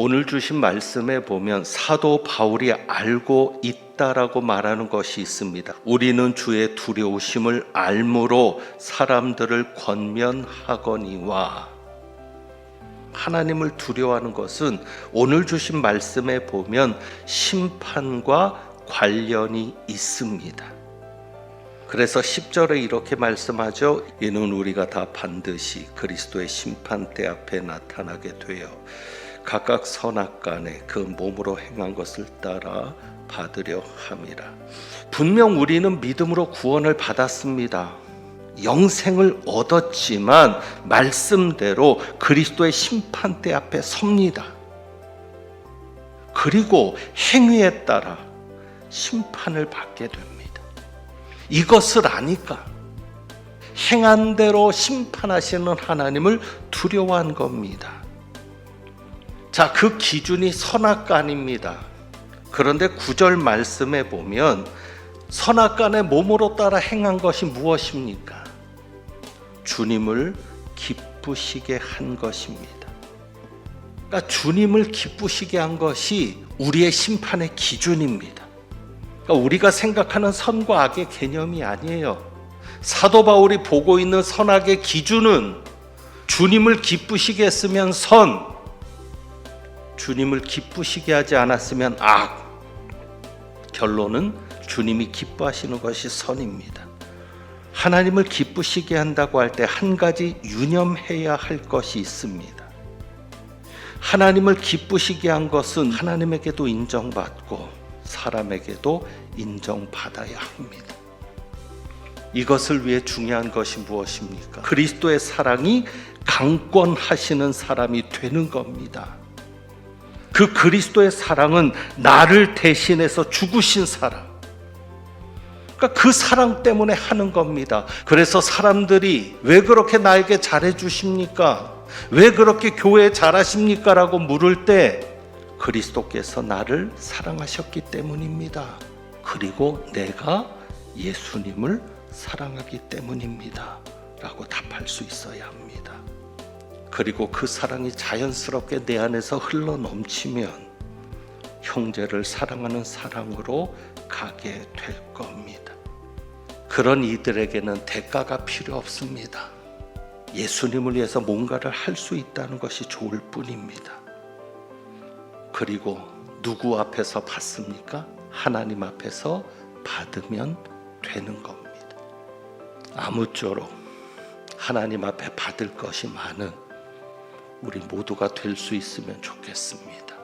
오늘 주신 말씀에 보면 사도 바울이 알고 있다라고 말하는 것이 있습니다. 우리는 주의 두려우심을 알므로 사람들을 권면하거니와 하나님을 두려워하는 것은 오늘 주신 말씀에 보면 심판과 관련이 있습니다. 그래서 10절에 이렇게 말씀하죠. 이는 우리가 다 반드시 그리스도의 심판대 앞에 나타나게 되어 각각 선악간에 그 몸으로 행한 것을 따라 받으려 함이라. 분명 우리는 믿음으로 구원을 받았습니다. 영생을 얻었지만 말씀대로 그리스도의 심판대 앞에 섭니다. 그리고 행위에 따라 심판을 받게 됩니다. 이것을 아니까 행한 대로 심판하시는 하나님을 두려워한 겁니다. 자, 그 기준이 선악간입니다. 그런데 구절 말씀에 보면 선악간의 몸으로 따라 행한 것이 무엇입니까? 주님을 기쁘시게 한 것입니다. 그러니까 주님을 기쁘시게 한 것이 우리의 심판의 기준입니다. 그러니까 우리가 생각하는 선과 악의 개념이 아니에요. 사도 바울이 보고 있는 선악의 기준은 주님을 기쁘시게 했으면 선, 주님을 기쁘시게 하지 않았으면 악. 결론은 주님이 기뻐하시는 것이 선입니다. 하나님을 기쁘시게 한다고 할 때 한 가지 유념해야 할 것이 있습니다. 하나님을 기쁘시게 한 것은 하나님에게도 인정받고 사람에게도 인정받아야 합니다. 이것을 위해 중요한 것이 무엇입니까? 그리스도의 사랑이 강권하시는 사람이 되는 겁니다. 그 그리스도의 사랑은 나를 대신해서 죽으신 사랑. 그러니까 그 사랑 때문에 하는 겁니다. 그래서 사람들이 왜 그렇게 나에게 잘해 주십니까? 왜 그렇게 교회 잘하십니까? 라고 물을 때 그리스도께서 나를 사랑하셨기 때문입니다. 그리고 내가 예수님을 사랑하기 때문입니다. 라고 답할 수 있어야 합니다. 그리고 그 사랑이 자연스럽게 내 안에서 흘러 넘치면 형제를 사랑하는 사랑으로 가게 될 겁니다. 그런 이들에게는 대가가 필요 없습니다. 예수님을 위해서 뭔가를 할 수 있다는 것이 좋을 뿐입니다. 그리고 누구 앞에서 받습니까? 하나님 앞에서 받으면 되는 겁니다. 아무쪼록 하나님 앞에 받을 것이 많은 우리 모두가 될 수 있으면 좋겠습니다.